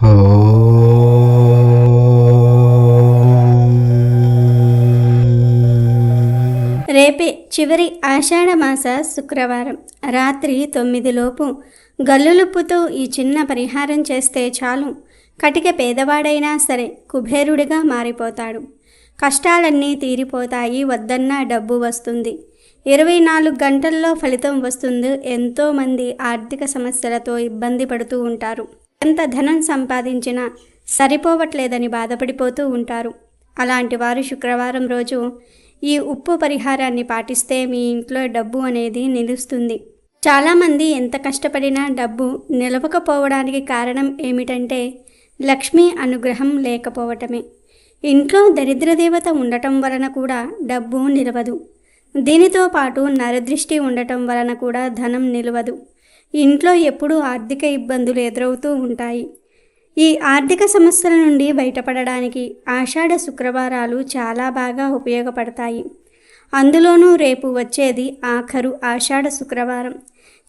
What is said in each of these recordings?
రేపే చివరి ఆషాఢమాస శుక్రవారం. రాత్రి తొమ్మిదిలోపు గల్లులుప్పుతో ఈ చిన్న పరిహారం చేస్తే చాలు. కటిక పేదవాడైనా సరే కుబేరుడిగా మారిపోతాడు. కష్టాలన్నీ తీరిపోతాయి వద్దన్నా డబ్బు వస్తుంది. ఇరవై నాలుగు గంటల్లో ఫలితం వస్తుంది. ఎంతోమంది ఆర్థిక సమస్యలతో ఇబ్బంది పడుతూ ఉంటారు. ఎంత ధనం సంపాదించినా సరిపోవట్లేదని బాధపడిపోతూ ఉంటారు. అలాంటి వారు శుక్రవారం రోజు ఈ ఉప్పు పరిహారాన్ని పాటిస్తే మీ ఇంట్లో డబ్బు అనేది నిలుస్తుంది. చాలామంది ఎంత కష్టపడినా డబ్బు నిలవకపోవడానికి కారణం ఏమిటంటే లక్ష్మీ అనుగ్రహం లేకపోవటమే. ఇంట్లో దరిద్ర దేవత ఉండటం వలన కూడా డబ్బు నిలవదు. దీనితో పాటు నరదృష్టి ఉండటం వలన కూడా ధనం నిలవదు. ఇంట్లో ఎప్పుడూ ఆర్థిక ఇబ్బందులు ఎదురవుతూ ఉంటాయి. ఈ ఆర్థిక సమస్యల నుండి బయటపడడానికి ఆషాఢ శుక్రవారాలు చాలా బాగా ఉపయోగపడతాయి. అందులోనూ రేపు వచ్చేది ఆఖరు ఆషాఢ శుక్రవారం.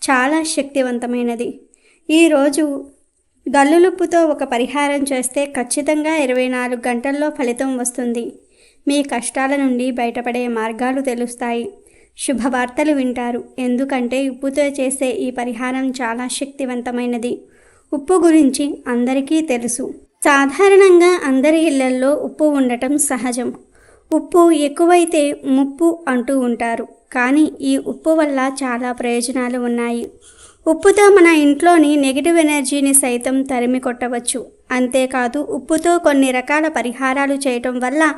చాలా శక్తివంతమైనది. ఈరోజు గల్లులుప్పుతో ఒక పరిహారం చేస్తే ఖచ్చితంగా ఇరవై నాలుగు గంటల్లో ఫలితం వస్తుంది. మీ కష్టాల నుండి బయటపడే మార్గాలు తెలుస్తాయి. శుభవార్తలు వింటారు. ఎందుకంటే ఉప్పుతో చేసే ఈ పరిహారం చాలా శక్తివంతమైనది. ఉప్పు గురించి అందరికీ తెలుసు. సాధారణంగా అందరి ఇళ్ళల్లో ఉప్పు ఉండటం సహజం. ఉప్పు ఎక్కువైతే ముప్పు అంటూ ఉంటారు. కానీ ఈ ఉప్పు వల్ల చాలా ప్రయోజనాలు ఉన్నాయి. ఉప్పుతో మన ఇంట్లోని నెగిటివ్ ఎనర్జీని సైతం తరిమి కొట్టవచ్చు. అంతేకాదు ఉప్పుతో కొన్ని రకాల పరిహారాలు చేయటం వల్ల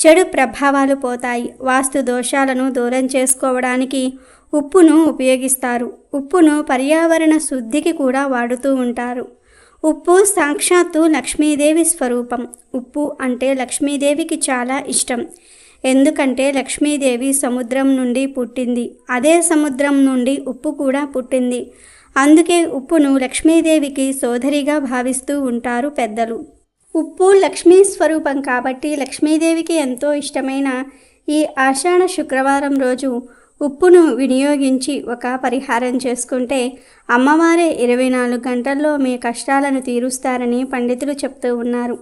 చెడు ప్రభావాలు పోతాయి. వాస్తు దోషాలను దూరం చేసుకోవడానికి ఉప్పును ఉపయోగిస్తారు. ఉప్పును పర్యావరణ శుద్ధికి కూడా వాడుతూ ఉంటారు. ఉప్పు సాక్షాత్తు లక్ష్మీదేవి స్వరూపం. ఉప్పు అంటే లక్ష్మీదేవికి చాలా ఇష్టం. ఎందుకంటే లక్ష్మీదేవి సముద్రం నుండి పుట్టింది. అదే సముద్రం నుండి ఉప్పు కూడా పుట్టింది. అందుకే ఉప్పును లక్ష్మీదేవికి సోదరిగా భావిస్తూ ఉంటారు పెద్దలు. ఉప్పు లక్ష్మీ స్వరూపం కాబట్టి లక్ష్మీదేవికి ఎంతో ఇష్టమైన ఈ ఆషాఢ శుక్రవారం రోజు ఉప్పును వినియోగించి ఒక పరిహారం చేసుకుంటే అమ్మవారే ఇరవై నాలుగు గంటల్లో మీ కష్టాలను తీరుస్తారని పండితులు చెప్తూ ఉన్నారు.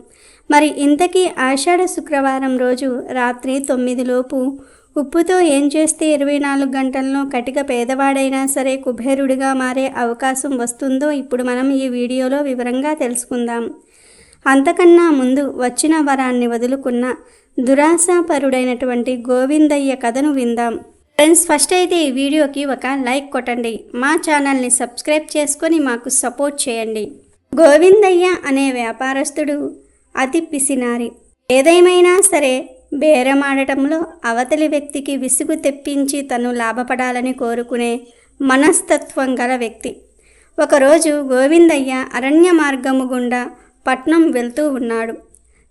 మరి ఇంతకీ ఆషాఢ శుక్రవారం రోజు రాత్రి తొమ్మిదిలోపు ఉప్పుతో ఏం చేస్తే ఇరవై నాలుగు గంటల్లో కటిక పేదవాడైనా సరే కుబేరుడిగా మారే అవకాశం వస్తుందో ఇప్పుడు మనం ఈ వీడియోలో వివరంగా తెలుసుకుందాం. అంతకన్నా ముందు వచ్చిన వరాన్ని వదులుకున్న దురాశాపరుడైనటువంటి గోవిందయ్య కథను విందాం. ఫ్రెండ్స్ ఫస్ట్ అయితే ఈ వీడియోకి ఒక లైక్ కొట్టండి. మా ఛానల్ని సబ్స్క్రైబ్ చేసుకొని మాకు సపోర్ట్ చేయండి. గోవిందయ్య అనే వ్యాపారస్తుడు అతి పిసినారి. ఏదేమైనా సరే బేరమాడటంలో అవతలి వ్యక్తికి విసుగు తెప్పించి తను లాభపడాలని కోరుకునే మనస్తత్వం గల వ్యక్తి. ఒకరోజు గోవిందయ్య అరణ్య మార్గము గుండా పట్నం వెళ్తూ ఉన్నాడు.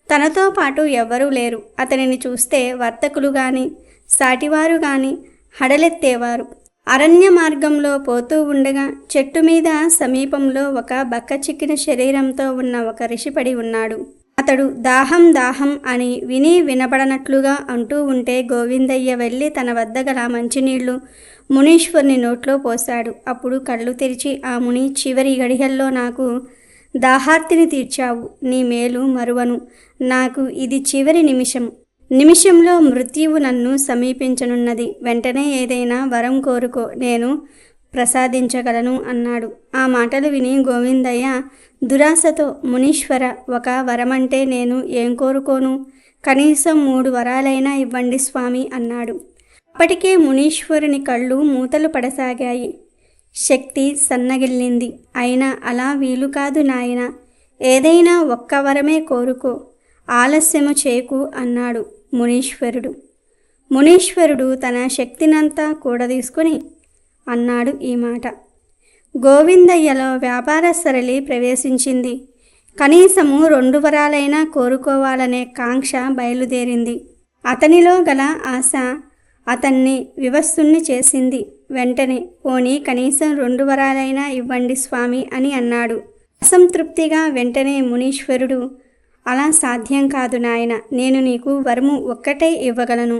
తనతో పాటు ఎవ్వరూ లేరు. అతనిని చూస్తే వర్తకులు గాని సాటివారు గాని హడలెత్తేవారు. అరణ్య మార్గంలో పోతూ ఉండగా చెట్టు మీద సమీపంలో ఒక బక్క చిక్కిన శరీరంతో ఉన్న ఒక ఋషి పడి ఉన్నాడు. అతడు దాహం దాహం అని విని వినపడనట్లుగా అంటూ ఉంటే గోవిందయ్య వెళ్ళి తన వద్ద గల మంచినీళ్ళు మునీశ్వరుని నోట్లో పోశాడు. అప్పుడు కళ్ళు తెరిచి ఆ ముని చివరి గడియల్లో నాకు దాహార్తిని తీర్చావు. నీ మేలు మరువను. నాకు ఇది చివరి నిమిషం. నిమిషంలో మృత్యువు నన్ను సమీపించనున్నది. వెంటనే ఏదైనా వరం కోరుకో. నేను ప్రసాదించగలను అన్నాడు. ఆ మాటలు విని గోవిందయ్య దురాశతో మునీశ్వర ఒక వరమంటే నేను ఏం కోరుకోను? కనీసం మూడు వరాలైనా ఇవ్వండి స్వామి అన్నాడు. అప్పటికే మునీశ్వరుని కళ్ళు మూతలు పడసాగాయి. శక్తి సన్నగిల్లింది. అయినా అలా వీలు కాదు నాయన. ఏదైనా ఒక్క వరమే కోరుకో. ఆలస్యము చేకు అన్నాడు మునీశ్వరుడు. మునీశ్వరుడు తన శక్తినంతా కూడదీసుకుని అన్నాడు ఈ మాట. గోవిందయ్యలో వ్యాపార సరళి ప్రవేశించింది. కనీసము రెండు వరాలైనా కోరుకోవాలనే కాంక్ష బయలుదేరింది. అతనిలో గల ఆశ అతన్ని వివస్సుణ్ణి చేసింది. వెంటనే పోనీ కనీసం రెండు వరాలైనా ఇవ్వండి స్వామి అని అన్నాడు. అసంతృప్తిగా వెంటనే మునీశ్వరుడు అలా సాధ్యం కాదు నాయన నేను నీకు వరము ఒక్కటే ఇవ్వగలను.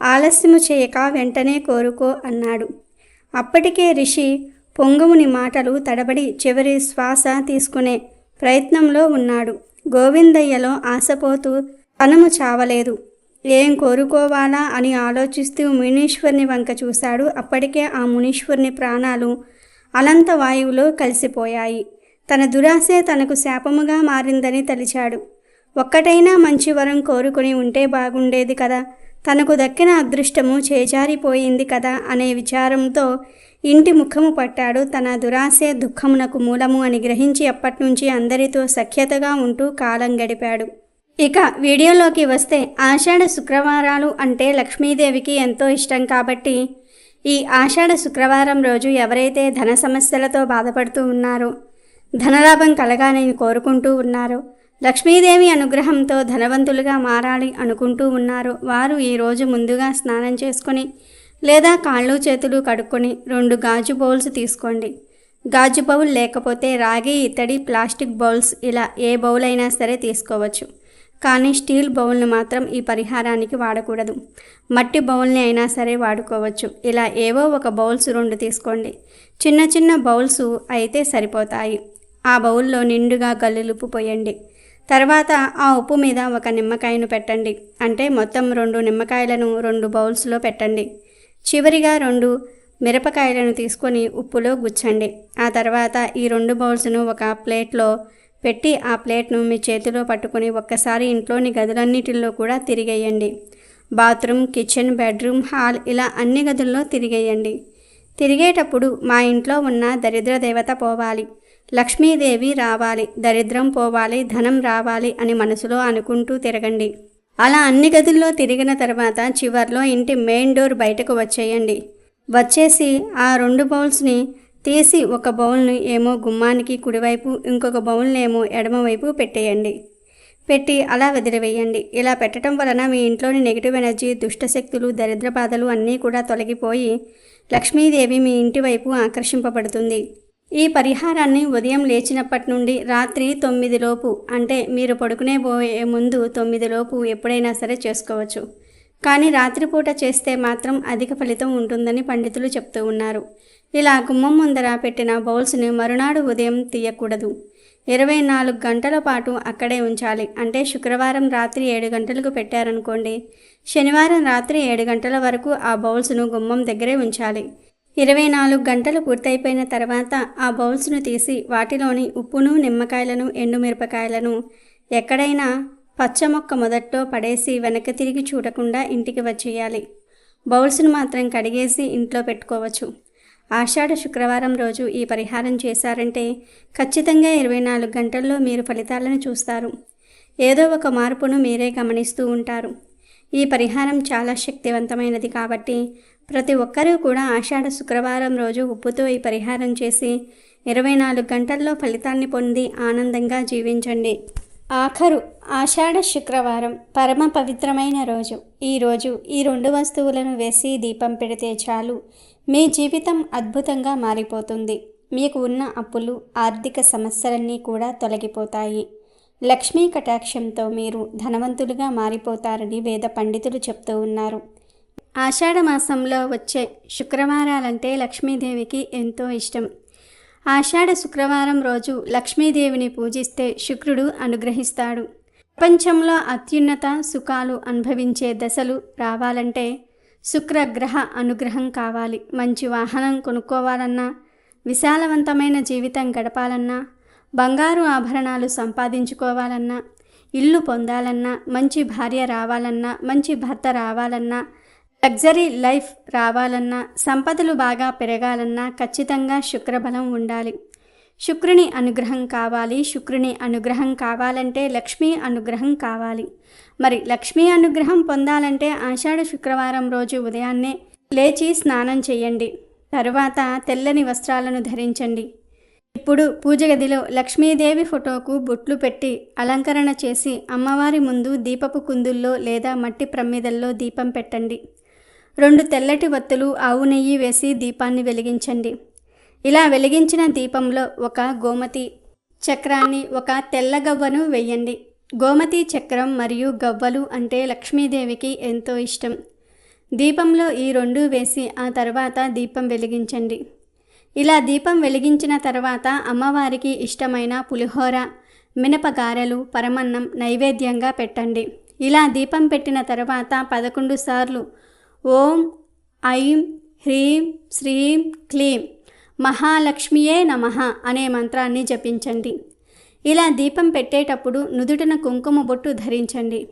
ఆలస్యము చేయక వెంటనే కోరుకో అన్నాడు. అప్పటికే రిషి పొంగముని మాటలు తడబడి చివరి శ్వాస తీసుకునే ప్రయత్నంలో ఉన్నాడు. గోవిందయ్యలో ఆశపోతూ తనము చావలేదు. ఏం కోరుకోవాలా అని ఆలోచిస్తూ మునీశ్వరుని వంక చూశాడు. అప్పటికే ఆ మునీశ్వరుని ప్రాణాలు అలంత వాయువులో కలిసిపోయాయి. తన దురాశే తనకు శాపముగా మారిందని తలిచాడు. ఒక్కటైనా మంచి వరం కోరుకుని ఉంటే బాగుండేది కదా. తనకు దక్కిన అదృష్టము చేజారిపోయింది కదా అనే విచారంతో ఇంటి ముఖము పట్టాడు. తన దురాశే దుఃఖమునకు మూలము అని గ్రహించి అప్పట్నుంచి అందరితో సఖ్యతగా ఉంటూ కాలం గడిపాడు. ఇక వీడియోలోకి వస్తే ఆషాఢ శుక్రవారాలు అంటే లక్ష్మీదేవికి ఎంతో ఇష్టం కాబట్టి ఈ ఆషాఢ శుక్రవారం రోజు ఎవరైతే ధన సమస్యలతో బాధపడుతూ ఉన్నారో ధనలాభం కలగాలని కోరుకుంటూ ఉన్నారో లక్ష్మీదేవి అనుగ్రహంతో ధనవంతులుగా మారాలి అనుకుంటూ ఉన్నారు వారు ఈరోజు ముందుగా స్నానం చేసుకొని లేదా కాళ్ళు చేతులు కడుక్కొని రెండు గాజు బౌల్స్ తీసుకోండి. గాజు బౌల్ లేకపోతే రాగి ఇత్తడి ప్లాస్టిక్ బౌల్స్ ఇలా ఏ బౌల్ అయినా సరే తీసుకోవచ్చు. కానీ స్టీల్ బౌల్ని మాత్రం ఈ పరిహారానికి వాడకూడదు. మట్టి బౌల్ని అయినా సరే వాడుకోవచ్చు. ఇలా ఏవో ఒక బౌల్స్ రెండు తీసుకోండి. చిన్న చిన్న బౌల్స్ అయితే సరిపోతాయి. ఆ బౌల్లో నిండుగా గల్లులుపు పోయండి. తర్వాత ఆ ఉప్పు మీద ఒక నిమ్మకాయను పెట్టండి. అంటే మొత్తం రెండు నిమ్మకాయలను రెండు బౌల్స్లో పెట్టండి. చివరిగా రెండు మిరపకాయలను తీసుకొని ఉప్పులో గుచ్చండి ఆ తర్వాత ఈ రెండు బౌల్స్ను ఒక ప్లేట్లో పెట్టి ఆ ప్లేట్ను మీ చేతిలో పట్టుకొని ఒక్కసారి ఇంట్లోని గదులన్నిటిల్లో కూడా తిరిగేయండి. బాత్రూమ్ కిచెన్ బెడ్రూమ్ హాల్ ఇలా అన్ని గదుల్లో తిరిగేయండి. తిరిగేటప్పుడు మా ఇంట్లో ఉన్న దరిద్ర దేవత పోవాలి. లక్ష్మీదేవి రావాలి. దరిద్రం పోవాలి ధనం రావాలి అని మనసులో అనుకుంటూ తిరగండి. అలా అన్ని గదుల్లో తిరిగిన తర్వాత చివర్లో ఇంటి మెయిన్ డోర్ బయటకు వచ్చేయండి. వచ్చేసి ఆ రెండు బౌల్స్ని తీసి ఒక బౌల్ని ఏమో గుమ్మానికి కుడివైపు ఇంకొక బౌల్ని ఏమో ఎడమవైపు పెట్టేయండి. పెట్టి అలా వదిలివేయండి. ఇలా పెట్టడం వలన మీ ఇంట్లోని నెగిటివ్ ఎనర్జీ దుష్టశక్తులు దరిద్ర బాధలు అన్నీ కూడా తొలగిపోయి లక్ష్మీదేవి మీ ఇంటి వైపు ఆకర్షింపబడుతుంది. ఈ పరిహారాన్ని ఉదయం లేచినప్పటి నుండి రాత్రి తొమ్మిదిలోపు అంటే మీరు పడుకునే పోయే ముందు తొమ్మిదిలోపు ఎప్పుడైనా సరే చేసుకోవచ్చు. కానీ రాత్రిపూట చేస్తే మాత్రం అధిక ఫలితం ఉంటుందని పండితులు చెప్తూ ఉన్నారు. ఇలా గుమ్మం ముందర పెట్టిన బౌల్స్ని మరునాడు ఉదయం తీయకూడదు. ఇరవై నాలుగు గంటల పాటు అక్కడే ఉంచాలి. అంటే శుక్రవారం రాత్రి ఏడు గంటలకు పెట్టారనుకోండి. శనివారం రాత్రి ఏడు గంటల వరకు ఆ బౌల్స్ను గుమ్మం దగ్గరే ఉంచాలి. ఇరవై నాలుగు గంటలు పూర్తయిపోయిన తర్వాత ఆ బౌల్స్ను తీసి వాటిలోని ఉప్పును నిమ్మకాయలను ఎండుమిరపకాయలను ఎక్కడైనా పచ్చ మొక్క మొదట్లో పడేసి వెనక్కి తిరిగి చూడకుండా ఇంటికి వచ్చేయాలి. బౌల్స్ను మాత్రం కడిగేసి ఇంట్లో పెట్టుకోవచ్చు. ఆషాఢ శుక్రవారం రోజు ఈ పరిహారం చేశారంటే ఖచ్చితంగా ఇరవై నాలుగు గంటల్లో మీరు ఫలితాలను చూస్తారు. ఏదో ఒక మార్పును మీరే గమనిస్తూ ఉంటారు. ఈ పరిహారం చాలా శక్తివంతమైనది కాబట్టి ప్రతి ఒక్కరూ కూడా ఆషాఢ శుక్రవారం రోజు ఉప్పుతో ఈ పరిహారం చేసి ఇరవై నాలుగు గంటల్లో ఫలితాన్ని పొంది ఆనందంగా జీవించండి. ఆఖరు ఆషాఢ శుక్రవారం పరమ పవిత్రమైన రోజు. ఈ రోజు ఈ రెండు వస్తువులను వేసి దీపం పెడితే చాలు. మీ జీవితం అద్భుతంగా మారిపోతుంది. మీకు ఉన్న అప్పులు ఆర్థిక సమస్యలన్నీ కూడా తొలగిపోతాయి. లక్ష్మీ కటాక్షంతో మీరు ధనవంతులుగా మారిపోతారని వేద పండితులు చెప్తూ ఉన్నారు. ఆషాఢ మాసంలో వచ్చే శుక్రవారాలంటే లక్ష్మీదేవికి ఎంతో ఇష్టం. ఆషాఢ శుక్రవారం రోజు లక్ష్మీదేవిని పూజిస్తే శుక్రుడు అనుగ్రహిస్తాడు. ప్రపంచంలో అత్యున్నత సుఖాలు అనుభవించే దశలు రావాలంటే శుక్రగ్రహ అనుగ్రహం కావాలి. మంచి వాహనం కొనుక్కోవాలన్నా విశాలవంతమైన జీవితం గడపాలన్నా బంగారు ఆభరణాలు సంపాదించుకోవాలన్నా ఇల్లు పొందాలన్నా మంచి భార్య రావాలన్నా మంచి భర్త రావాలన్నా లగ్జరీ లైఫ్ రావాలన్నా సంపదలు బాగా పెరగాలన్నా ఖచ్చితంగా శుక్రబలం ఉండాలి. శుక్రుని అనుగ్రహం కావాలి. శుక్రుని అనుగ్రహం కావాలంటే లక్ష్మీ అనుగ్రహం కావాలి. మరి లక్ష్మీ అనుగ్రహం పొందాలంటే ఆషాఢ శుక్రవారం రోజు ఉదయాన్నే లేచి స్నానం చేయండి. తరువాత తెల్లని వస్త్రాలను ధరించండి. ఇప్పుడు పూజ గదిలో లక్ష్మీదేవి ఫోటోకు బొట్లు పెట్టి అలంకరణ చేసి అమ్మవారి ముందు దీపపు కుందుల్లో లేదా మట్టి ప్రమ్మిదల్లో దీపం పెట్టండి. రెండు తెల్లటి వత్తులు ఆవు నెయ్యి వేసి దీపాన్ని వెలిగించండి. ఇలా వెలిగించిన దీపంలో ఒక గోమతి చక్రాన్ని ఒక తెల్ల గవ్వను వెయ్యండి గోమతి చక్రం మరియు గవ్వలు అంటే లక్ష్మీదేవికి ఎంతో ఇష్టం. దీపంలో ఈ రెండు వేసి ఆ తర్వాత దీపం వెలిగించండి. ఇలా దీపం వెలిగించిన తర్వాత అమ్మవారికి ఇష్టమైన పులిహోర మినపగారెలు పరమన్నం నైవేద్యంగా పెట్టండి. ఇలా దీపం పెట్టిన తర్వాత పదకొండు సార్లు ఓం ఐం హ్రీం శ్రీం క్లీం మహాలక్ష్మియే నమః అనే మంత్రాన్ని జపించండి. ఇలా దీపం పెట్టేటప్పుడు నుదుటన కుంకుమ బొట్టు ధరించండి.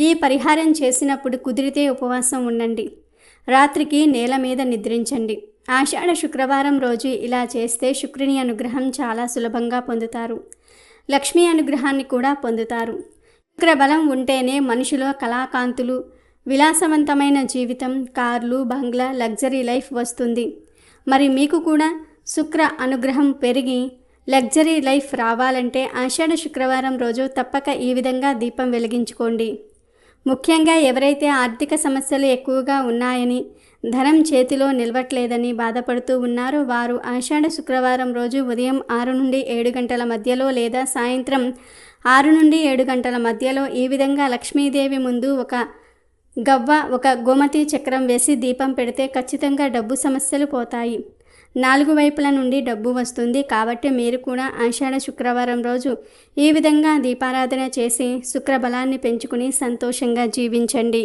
ఈ పరిహారం చేసినప్పుడు కుదిరితే ఉపవాసం ఉండండి. రాత్రికి నేల మీద నిద్రించండి. ఆషాఢ శుక్రవారం రోజు ఇలా చేస్తే శుక్రుని అనుగ్రహం చాలా సులభంగా పొందుతారు. లక్ష్మీ అనుగ్రహాన్ని కూడా పొందుతారు. శుక్ర బలం ఉంటేనే మనుషులో కళాకాంతులు విలాసవంతమైన జీవితం కార్లు బంగ్లా లగ్జరీ లైఫ్ వస్తుంది. మరి మీకు కూడా శుక్ర అనుగ్రహం పెరిగి లగ్జరీ లైఫ్ రావాలంటే ఆషాఢ శుక్రవారం రోజు తప్పక ఈ విధంగా దీపం వెలిగించుకోండి. ముఖ్యంగా ఎవరైతే ఆర్థిక సమస్యలు ఎక్కువగా ఉన్నాయని ధనం చేతిలో నిలవట్లేదని బాధపడుతూ ఉన్నారో వారు ఆషాఢ శుక్రవారం రోజు ఉదయం ఆరు నుండి ఏడు గంటల మధ్యలో లేదా సాయంత్రం ఆరు నుండి ఏడు గంటల మధ్యలో ఈ విధంగా లక్ష్మీదేవి ముందు ఒక గవ్వ ఒక గోమతి చక్రం వేసి దీపం పెడితే ఖచ్చితంగా డబ్బు సమస్యలు పోతాయి. నాలుగు వైపుల నుండి డబ్బు వస్తుంది. కాబట్టి మీరు కూడా ఆషాఢ శుక్రవారం రోజు ఈ విధంగా దీపారాధన చేసి శుక్రబలాన్ని పెంచుకుని సంతోషంగా జీవించండి.